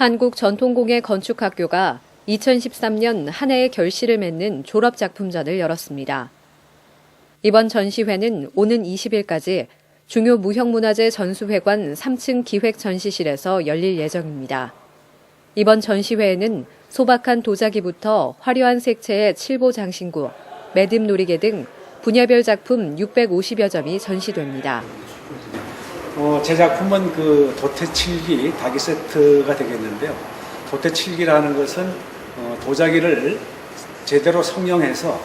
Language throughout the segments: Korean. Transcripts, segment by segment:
한국전통공예 건축학교가 2013년 한 해의 결실을 맺는 졸업작품전을 열었습니다. 이번 전시회는 오는 20일까지 중요 무형문화재 전수회관 3층 기획 전시실에서 열릴 예정입니다. 이번 전시회에는 소박한 도자기부터 화려한 색채의 칠보 장신구, 매듭 놀이개 등 분야별 작품 650여 점이 전시됩니다. 어, 제 작품은 그 도태칠기 다기 세트가 되겠는데요. 도태칠기라는 것은 어, 도자기를 제대로 성형해서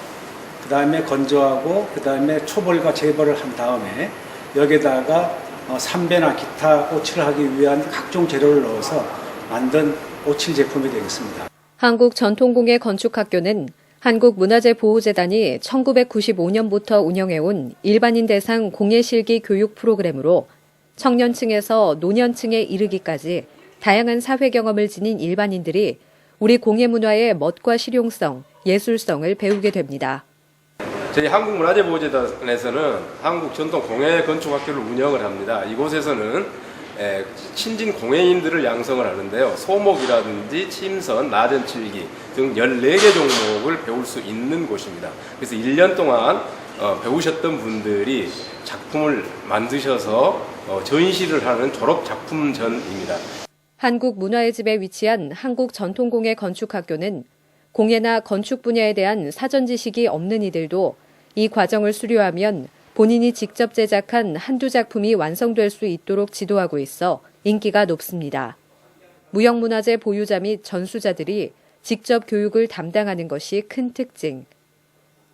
그 다음에 건조하고 그 다음에 초벌과 재벌을 한 다음에 여기다가 어, 삼배나 기타 오칠을 하기 위한 각종 재료를 넣어서 만든 오칠 제품이 되겠습니다. 한국전통공예 건축학교는 한국문화재보호재단이 1995년부터 운영해온 일반인 대상 공예실기 교육 프로그램으로 청년층에서 노년층에 이르기까지 다양한 사회 경험을 지닌 일반인들이 우리 공예 문화의 멋과 실용성, 예술성을 배우게 됩니다. 저희 한국문화재보호재단에서는 한국 전통 공예 건축 학교를 운영을 합니다. 이곳에서는 에, 신진 공예인들을 양성을 하는데요. 소목이라든지 침선, 나전칠기 등 14개 종목을 배울 수 있는 곳입니다. 그래서 1년 동안 어, 배우셨던 분들이 작품을 만드셔서 어, 전시를 하는 졸업 작품전입니다. 한국문화의 집에 위치한 한국전통공예 건축학교는 공예나 건축 분야에 대한 사전 지식이 없는 이들도 이 과정을 수료하면 본인이 직접 제작한 한두 작품이 완성될 수 있도록 지도하고 있어 인기가 높습니다. 무형문화재 보유자 및 전수자들이 직접 교육을 담당하는 것이 큰 특징.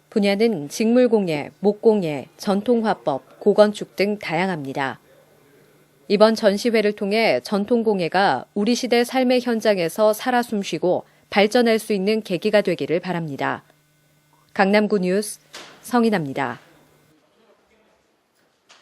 분야는 직물공예, 목공예, 전통화법, 고건축 등 다양합니다. 이번 전시회를 통해 전통공예가 우리 시대 삶의 현장에서 살아 숨쉬고 발전할 수 있는 계기가 되기를 바랍니다. 강남구 뉴스 성인합니다.